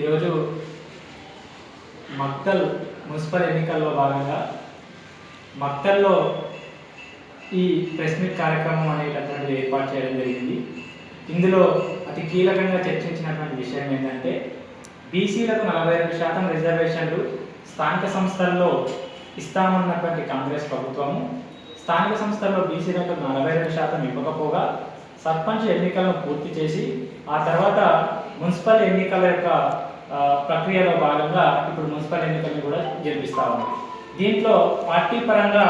ఈరోజు మక్తల్ మున్సిపల్ ఎన్నికల్లో భాగంగా మక్తల్లో ఈ ప్రెస్ మీట్ కార్యక్రమం అనేటటువంటిది ఏర్పాటు చేయడం జరిగింది. ఇందులో అతి కీలకంగా చర్చించినటువంటి విషయం ఏంటంటే బీసీలకు నలభై రెండు శాతం రిజర్వేషన్లు స్థానిక సంస్థల్లో ఇస్తామన్నటువంటి కాంగ్రెస్ ప్రభుత్వము స్థానిక సంస్థల్లో బీసీలకు నలభై రెండు శాతం ఇవ్వకపోగా సర్పంచ్ ఎన్నికలను పూర్తి చేసి ఆ తర్వాత మున్సిపల్ ఎన్నికల యొక్క ప్రక్రియలో భాగంగా ఇప్పుడు మున్సిపల్ ఎన్నికలను కూడా జరిపిస్తా ఉంది దీంట్లో పార్టీ పరంగా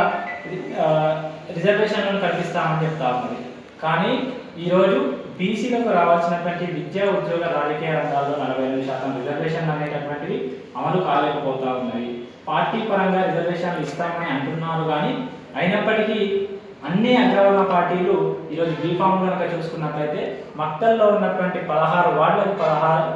రిజర్వేషన్లను కల్పిస్తామని చెప్తా ఉన్నది కానీ ఈరోజు బీసీలకు రావాల్సినటువంటి విద్యా ఉద్యోగ రాజకీయ రంగాల్లో నలభై ఐదు శాతం రిజర్వేషన్ అనేటటువంటివి అమలు కాలేకపోతా ఉన్నాయి. పార్టీ పరంగా రిజర్వేషన్లు ఇస్తామని అంటున్నారు కానీ అయినప్పటికీ అన్ని అగ్రవర్ణ పార్టీలు ఈరోజు బీఫామ్ కనుక చూసుకున్నట్లయితే మక్తల్లో ఉన్నటువంటి పదహారు వార్డులకు పదహారు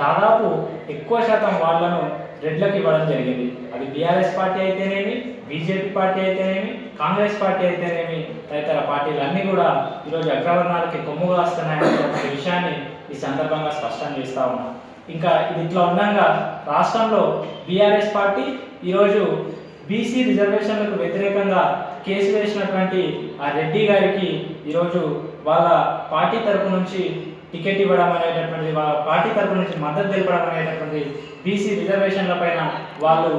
దాదాపు ఎక్కువ శాతం వార్డులను రెడ్లకు ఇవ్వడం జరిగింది. అది బీఆర్ఎస్ పార్టీ అయితేనేమి బీజేపీ పార్టీ అయితేనేమి కాంగ్రెస్ పార్టీ అయితేనేమి తదితర పార్టీలు అన్నీ కూడా ఈరోజు అగ్రవర్ణాలకి కొమ్ముగా వస్తున్నాయనే విషయాన్ని ఈ సందర్భంగా స్పష్టం చేస్తా ఉన్నాం. ఇంకా ఇది ఇట్లా ఉండగా రాష్ట్రంలో బీఆర్ఎస్ పార్టీ ఈరోజు బీసీ రిజర్వేషన్లకు వ్యతిరేకంగా కేసు వేసినటువంటి ఆ రెడ్డి గారికి ఈరోజు వాళ్ళ పార్టీ తరపు నుంచి టికెట్ ఇవ్వడం అనేటటువంటిది వాళ్ళ పార్టీ తరపు నుంచి మద్దతు తెలపడం అనేటటువంటి బీసీ రిజర్వేషన్ల పైన వాళ్ళు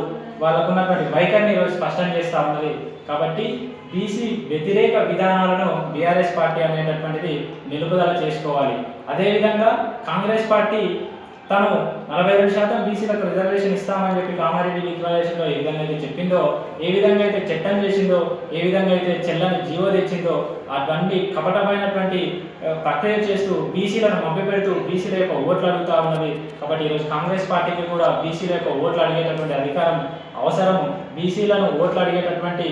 వాళ్ళకున్నటువంటి వైఖరిని ఈరోజు స్పష్టం చేస్తూ ఉన్నది. కాబట్టి బీసీ వ్యతిరేక విధానాలను బీఆర్ఎస్ పార్టీ అనేటటువంటిది నిలుపుదల చేసుకోవాలి. అదేవిధంగా కాంగ్రెస్ పార్టీ తను నలభై రెండు శాతం బీసీలకు రిజర్వేషన్ ఇస్తామని చెప్పి కామారెడ్డి డిక్లరేషన్లో ఏ విధంగా అయితే చెప్పిందో ఏ విధంగా అయితే చట్టం చేసిందో ఏ విధంగా అయితే చెల్లని జీవో తెచ్చిందో అటువంటి కపటమైనటువంటి ప్రక్రియ చేస్తూ బీసీలను మభ్యపెడుతూ బీసీల యొక్క ఓట్లు అడుగుతా ఉన్నది. కాబట్టి ఈరోజు కాంగ్రెస్ పార్టీకి కూడా బీసీల యొక్క ఓట్లు అడిగేటటువంటి అధికారం అవసరం. బీసీలను ఓట్లు అడిగేటటువంటి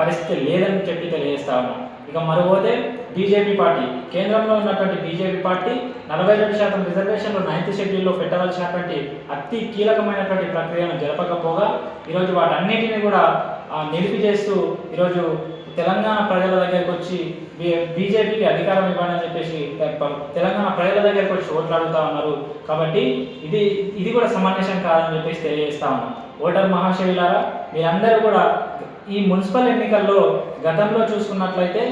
పరిస్థితి లేదని చెప్పి తెలియజేస్తా ఉన్నాం. ఇక మరోపోతే బీజేపీ పార్టీ. కేంద్రంలో ఉన్నటువంటి బీజేపీ పార్టీ నలభై రెండు శాతం రిజర్వేషన్లు నైన్త్ షెడ్యూల్లో పెట్టవలసినటువంటి అతి కీలకమైనటువంటి ప్రక్రియను జరపకపోగా ఈరోజు వాటన్నిటిని కూడా నిలిపి చేస్తూ ఈరోజు తెలంగాణ ప్రజల దగ్గరికి వచ్చి బీజేపీకి అధికారం ఇవ్వండి అని చెప్పేసి తెలంగాణ ప్రజల దగ్గరికి వచ్చి ఓట్లు అడుగుతా ఉన్నారు. కాబట్టి ఇది ఇది కూడా సమంజసం కాదని చెప్పేసి తెలియజేస్తా ఉన్నాం. ఓటర్ మహాశైలారా మీరందరూ కూడా ఈ మున్సిపల్ ఎన్నికల్లో గతంలో చూసుకున్నట్లయితే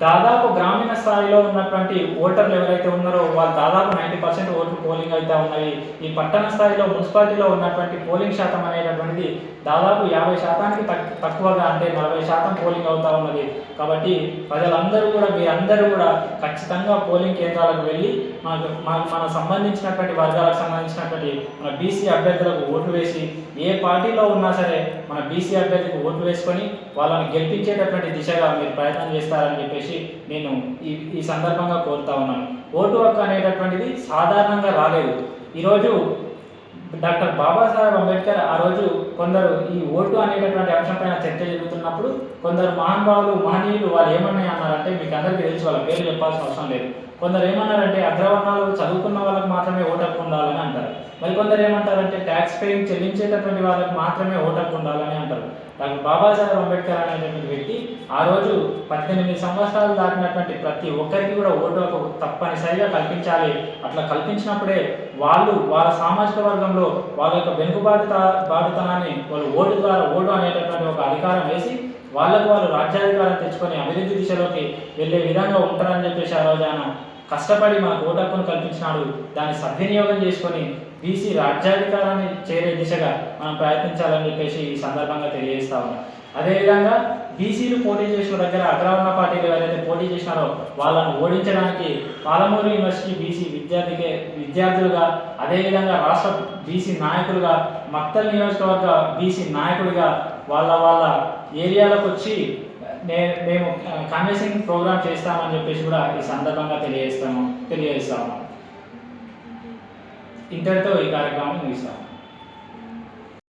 దాదాపు గ్రామీణ స్థాయిలో ఉన్నటువంటి ఓటర్లు ఎవరైతే ఉన్నారో వాళ్ళు దాదాపు నైంటీ పర్సెంట్ ఓట్లు పోలింగ్ అయితే ఉన్నవి ఈ పట్టణ స్థాయిలో మున్సిపాలిటీలో ఉన్నటువంటి పోలింగ్ శాతం అనేటటువంటిది దాదాపు యాభై శాతానికి తక్కువగా అంటే నలభై శాతం పోలింగ్ అవుతా ఉన్నది. కాబట్టి ప్రజలందరూ కూడా మీరందరూ కూడా ఖచ్చితంగా పోలింగ్ కేంద్రాలకు వెళ్ళి మనకు మన మన సంబంధించినటువంటి వర్గాలకు సంబంధించినటువంటి మన బీసీ అభ్యర్థులకు ఓట్లు వేసి ఏ పార్టీలో ఉన్నా సరే మన బీసీ అభ్యర్థికి ఓట్లు వేసుకొని వాళ్ళని గెలిపించేటటువంటి దిశగా మీరు ప్రయత్నం చేస్తారని చెప్పేసి నేను ఈ ఈ సందర్భంగా కోరుతా ఉన్నాను. ఓటు హక్కు అనేటటువంటిది సాధారణంగా రాలేదు. ఈరోజు డాక్టర్ బాబాసాహెబ్ అంబేద్కర్ ఆ రోజు కొందరు ఈ ఓటు అనేటటువంటి అంశంపైన చర్చ జరుగుతున్నప్పుడు కొందరు మహానుభావులు మహనీయులు వాళ్ళు ఏమన్నాయి అన్నారంటే మీకు అందరికీ తెలిసి వాళ్ళ పేరు చెప్పాల్సిన అవసరం లేదు. కొందరు ఏమన్నారంటే అగ్రవర్ణాలు చదువుకున్న వాళ్ళకి మాత్రమే ఓటు హక్కు ఉండాలని అంటారు. మరికొందరు ఏమంటారంటే ట్యాక్స్ పేయింగ్ చెల్లించేటటువంటి వాళ్ళకి మాత్రమే ఓటు హక్కు ఉండాలని అంటారు. డాక్టర్ బాబాసాహెబ్ అంబేద్కర్ అనేటువంటి వ్యక్తి ఆ రోజు పద్దెనిమిది సంవత్సరాలు దాటినటువంటి ప్రతి ఒక్కరికి కూడా ఓటు హక్కు తప్పనిసరిగా కల్పించాలి. అట్లా కల్పించినప్పుడే వాళ్ళు వాళ్ళ సామాజిక వర్గంలో వాళ్ళ యొక్క వెనుకబాటు బాటుతనాన్ని వాళ్ళు ఓటు ద్వారా ఓటు అనేటటువంటి ఒక అధికారం వేసి వాళ్ళకు వాళ్ళు రాజ్యాధికారం తెచ్చుకొని అభివృద్ధి దిశలోకి వెళ్ళే విధంగా ఉంటారని చెప్పేసి ఆ రోజు ఆయన కష్టపడి మన ఓటు కల్పించినాడు. దాన్ని సద్వినియోగం చేసుకొని బీసీ రాజ్యాధికారాన్ని చేరే దిశగా మనం ప్రయత్నించాలని చెప్పేసి ఈ సందర్భంగా తెలియజేస్తా ఉన్నాం. అదేవిధంగా బీసీలు పోటీ చేసిన దగ్గర అగ్రవర్ణ పార్టీలు ఎవరైతే పోటీ చేసినారో వాళ్ళను ఓడించడానికి పాలమూరు యూనివర్సిటీ బీసీ విద్యార్థికే విద్యార్థులుగా అదేవిధంగా రాష్ట్ర బీసీ నాయకులుగా మక్తల్ నియోజకవర్గ బీసీ నాయకుడిగా వాళ్ళ వాళ్ళ ఏరియాలకు వచ్చి మేము కన్వెన్సింగ్ ప్రోగ్రామ్ చేస్తామని చెప్పేసి కూడా ఈ సందర్భంగా తెలియజేస్తాము తెలియజేస్తాము. ఇంతటితో ఈ కార్యక్రమం ముగిస్తాము.